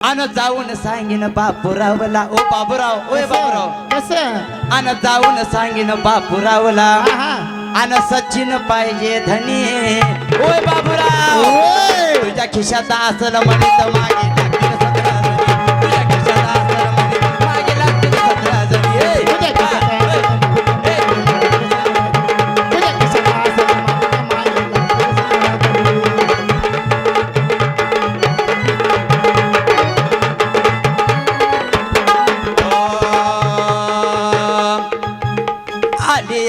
अन जाऊन सांगीन बापूरावला ओ बाबूराव ओय बाबूराव. कसं? अन जाऊन सांगीन बापूरावला आहा. अन सचिन पाहिजे धनी. ओय बाबूराव ओय. तुझ्या खिशात असल म्हणित मागे.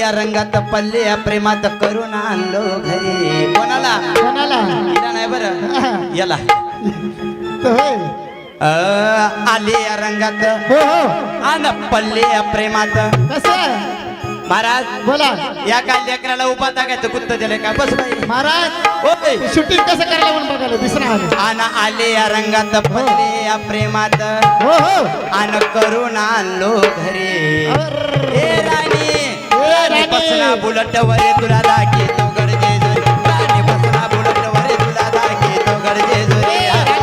या रंगात पल्ले या प्रेमात करून आणलो घरी. कोणाला? कोणाला? हिला नाही बरं. याला. अ, आली या रंगात. हो हो. आन पल्ले या प्रेमात. कसं? महाराज बोला. या काय लेकराला उभा टाकायचं कुत्त दिले काय बस बाई. महाराज ओय शूटिंग कसं करायला म्हणून बघायला दिसणार आलं आन आले या रंगात पल्ले या प्रेमात. हो हो. आन करून आणलो घरी. राणी बसना बुलट वरे तुला दाखवतो गरजे जोरी राणी बसना बुलट वरे तुला गरजे जोरी राणी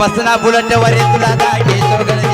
बसला बोलतो, हे तुला राणी बसला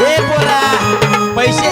हे बोला पैसे